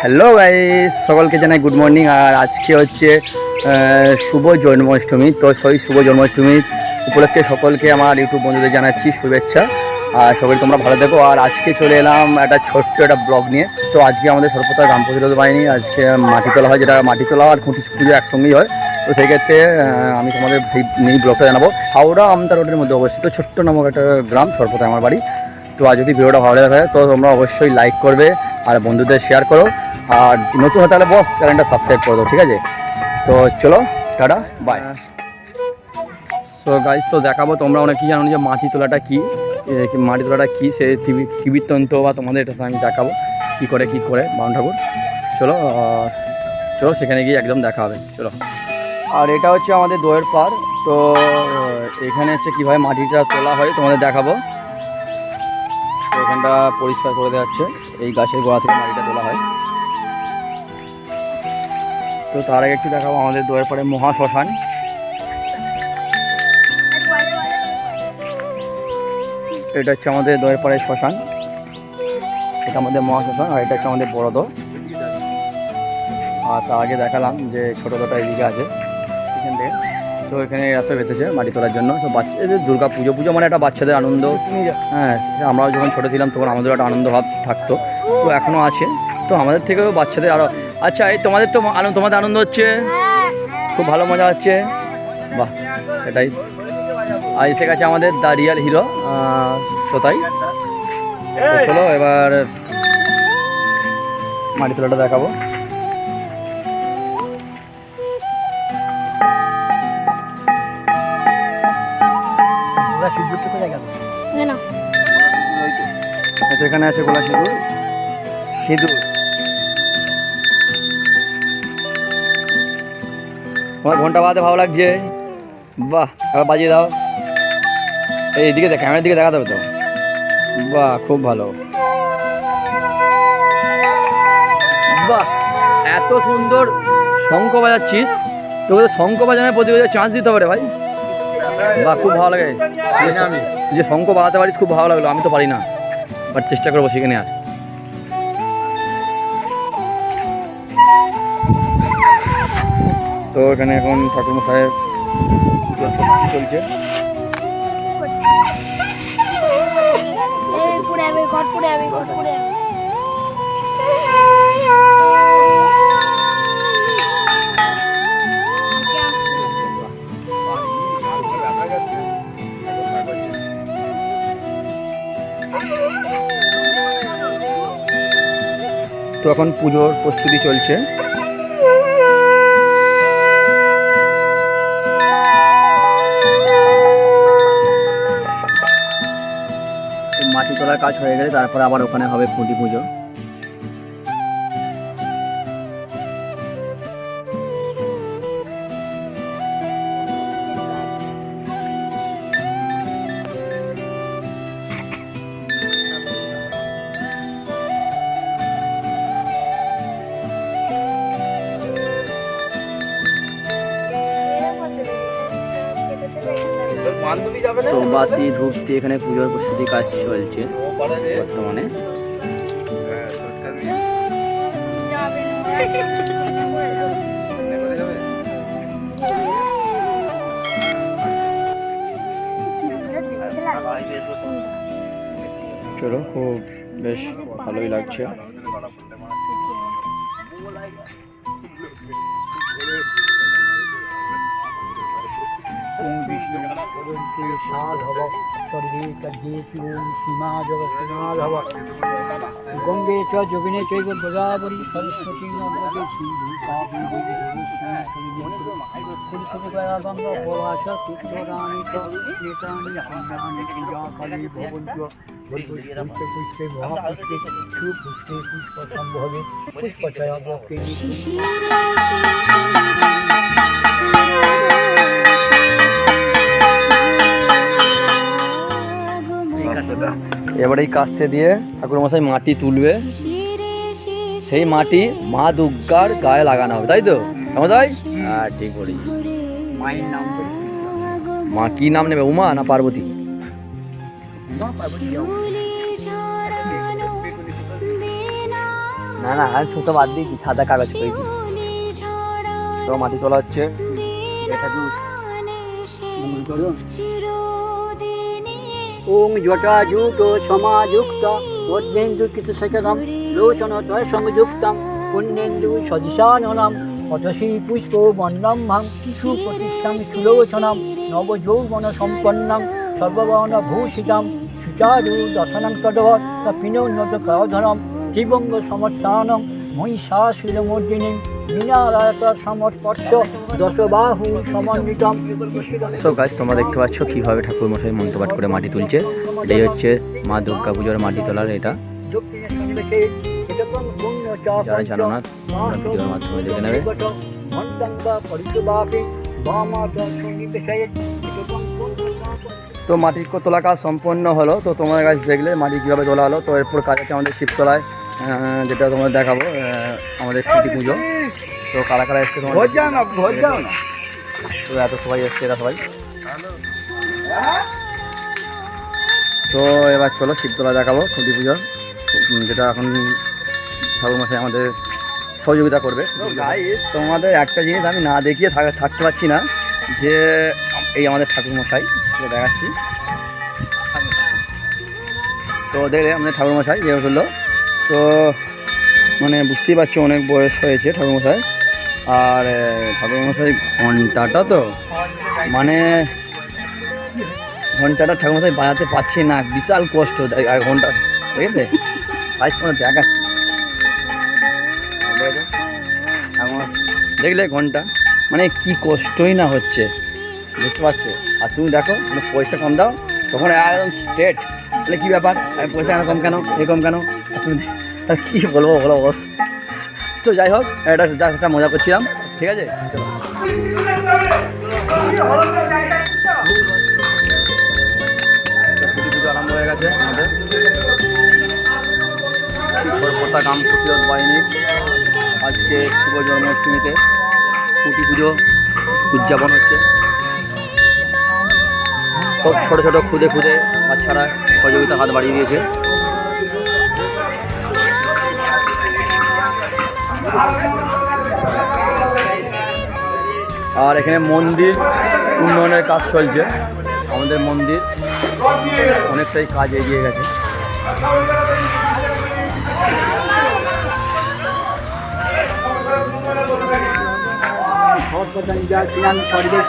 Hello guys সকলকে জানাই good morning আর আজকে হচ্ছে শুভ জন্মাষ্টমী। তো সেই শুভ জন্মাষ্টমী উপলক্ষে সকলকে আমার ইউটিউব বন্ধুদের জানাচ্ছি শুভেচ্ছা। আর সকলে তোমরা ভালো দেখো আর আজকে চলে এলাম একটা ছোট্ট একটা ব্লগ নিয়ে। তো আজকে আমাদের সর্বতা গ্রাম প্রতিরোধ বাহিনী আজকে মাটি তোলা হয়, যেটা মাটি তোলা আর খুঁটি পুজো একসঙ্গেই হয়। তো সেই ক্ষেত্রে আমি তোমাদের সেই নিয়ে ব্লগটা জানাব। হাওড়া আমতা রোডের মধ্যে অবস্থিত ছোট্ট নামক একটা গ্রাম সর্বতা আমার বাড়ি। তো আর যদি ভিডিওটা ভালো লাগে তো তোমরা অবশ্যই লাইক করবে। আর বন্ধুদের শেয়ার করো। আর নতুন হতে হলে বস চ্যানেলটা সাবস্ক্রাইব করে দাও ঠিক আছে? তো চলো টাটা বাই সো গাইজ তো দেখাবো তোমরা অনেকেই জানো যে মাটি তোলাটা কী? মাটি তোলাটা কী? সে কীবৃত্তন্ত বা তোমাদের এটা আমি দেখাবো। কী করে কী করে বাউন ঠাকুর? চলো চলো সেখানে গিয়ে একদম দেখা হবে। চলো। আর এটা হচ্ছে আমাদের দোয়ের পার তো এখানে হচ্ছে কীভাবে মাটিটা তোলা হয় তোমাদের দেখাবো। এখানটা পরিষ্কার করে দেওয়া হচ্ছে। এই গাছের গোড়া থেকে মাটিটা তোলা হয়। তো তার আগে একটু দেখাবো আমাদের দোয়ের পরে মহা শ্মশান। এটা হচ্ছে আমাদের দোয়ের পরে শ্মশান। এটা আমাদের মহা শ্মশান আর এটা হচ্ছে আমাদের বড় দো আর তার আগে দেখালাম যে ছোটো দোটা এদিকে আছে, এখান থেকে। তো এখানে রাস্তা বেঁধেছে মাটি তোলার জন্য। সব বাচ্চা এই যে দুর্গা পুজো পুজো মানে একটা বাচ্চাদের আনন্দ। হ্যাঁ আমরাও যখন ছোটো ছিলাম তখন আমাদের একটা আনন্দ ভাব থাকতো। তো এখনও আছে। তো আমাদের থেকেও বাচ্চাদের আরও আচ্ছা এই তোমাদের তো আনন্দ তোমাদের আনন্দ হচ্ছে? খুব ভালো মজা হচ্ছে। বাহ, সেটাই। আর এসে গেছে আমাদের দ্য রিয়াল হিরো কোথায় চলো এবার মাটি তোলাটা দেখাবো। এখানে আছে গোলা সিঁদুর। সিঁদুর। তোমার ঘণ্টা বাজাতে ভালো লাগছে? বাহ, এবার বাজিয়ে দাও। এই দেখ, ক্যামেরার দিকে দেখাতে হবে তো। বাহ, খুব ভালো। বাহ, এত সুন্দর শঙ্খ বাজাচ্ছিস। তোকে শঙ্খ বাজানোর প্রতিযোগিতায় চান্স দিতে পারে ভাই। বাহ, খুব ভালো লাগে। আমি যে- শঙ্খ বাজাতে পারিস, খুব ভালো লাগল। আমি তো পারি না, বাট চেষ্টা করব শিখে নেওয়ার তো এখানে এখন মশাইয়ের চলছে। পুরে যাবে তো এখন পুজোর প্রস্তুতি চলছে। মাটি তোলার কাজ হয়ে গেলে তারপরে আবার ওখানে হবে খুঁটি পুজো। তো বাতি ধূপ দিয়ে এখানে পুজোর প্রস্তুতি কাজ চলছে বর্তমানে। চলো খুব বেশ ভালোই লাগছে। गोविंदी माधव सर्वे कद्येपि ओम श्रीमाधवश्रीमाधव गंगे च जुबिने चैव गोदावरी सरस्वती नर्मदे सिंधु कावेरी सरस्वतीगंध पलाश तीर्थराणि च नेत्राणि हन्यानि क्रियाफले भवन्त्य पुष्पे महापुष्पे सुपुष्पे पुष्पसम्भवे पुष्पचयवके Thank you. এবার এই কাস্তে দিয়ে ঠাকুর মশাই মাটি তুলবে। সেই মাটি মা দুর্গার গায়ে লাগানো হবে, তাই তো? তাই হ্যাঁ ঠিক বলি মা কি নাম নেবে? উমা না পার্বতী? না না, আমি সুতো বাদ দিয়েছি, সাদা কাগজ পেয়েছি। মাটি তোলা হচ্ছে। ওম জটাজুট সমাযুক্ত মধ্যেন্দু কিছু সেকদম লোচন তয় সংযুক্তম পুণ্যেন্দু সদিশাননম অতসী পুষ্প বন্নম ভাং সুপ্রতিষ্ঠাং সুলোচনম, নবযৌবন সম্পন্নম সর্ববর্ণ ভূষিতম সুচারু দর্শনং তদবৎ পিনোন্নত করধরম ত্রিবঙ্গ সমস্থানম মহিষাসুরমর্দিনী সো গাছ তোমরা দেখতে পাচ্ছ কীভাবে ঠাকুর মশাই মন্ত্রপাঠ করে মাটি তুলছে। এটাই হচ্ছে মা দুর্গা পুজোর মাটি তোলার এটা। যারা জানো না ভিডিওর মাধ্যমে দেখে নেবে। তো মাটির তোলা কাজ সম্পন্ন হলো? তো তোমাদের কাছে দেখলে মাটি কীভাবে তোলা হলো? তো এরপর কাজ আছে আমাদের শিবতলায়। যেটা তোমাদের দেখাবো আমাদের খুঁটি পুজো। তো কারা কারা এসছে তোমার তো এত সবাই এসছে এরা সবাই। তো এবার চলো শিবতলা দেখাবো খুঁটি পুজো। যেটা এখন ঠাকুর মশাই আমাদের সহযোগিতা করবে তোমাদের একটা জিনিস আমি না দেখিয়ে থাক- থাকতে পারছি না যে এই আমাদের ঠাকুর মশাই যেটা দেখাচ্ছি। তো দেখলে আমাদের ঠাকুর মশাই যে হলো তো মানে বুঝতেই পারছ অনেক বয়স হয়েছে ঠাকুরমশাই। আর ঠাকুরমশাই ঘন্টাটা তো মানে ঘন্টাটা ঠাকুরমশাই বাজাতে পারছি না, বিশাল কষ্ট আর ঘণ্টা ঠিক আছে আজ তোমার দেখা দেখলে ঘণ্টা মানে কি কষ্টই না হচ্ছে, বুঝতে পারছ? আর তুমি দেখো মানে পয়সা কম দাও, তখন একদম স্ট্রেট বলে কী ব্যাপার? পয়সা কম কেন? এ কম কেন? আর কী বলব, বলো বস তো যাই হোক, এটা যা একটা মজা করছিলাম, ঠিক আছে? হয়ে গেছে আমাদের আজকে শুভ জন্মাষ্টমীতে কুটি পুজো উদযাপন হচ্ছে। সব ছোটো ছোটো খুদে খুদে বাচ্চারা সহযোগিতা হাত বাড়িয়ে দিয়েছে। আর এখানে মন্দির উন্নয়নের কাজ চলছে। আমাদের মন্দির অনেকটাই কাজ এগিয়ে গেছে। পরিবেশ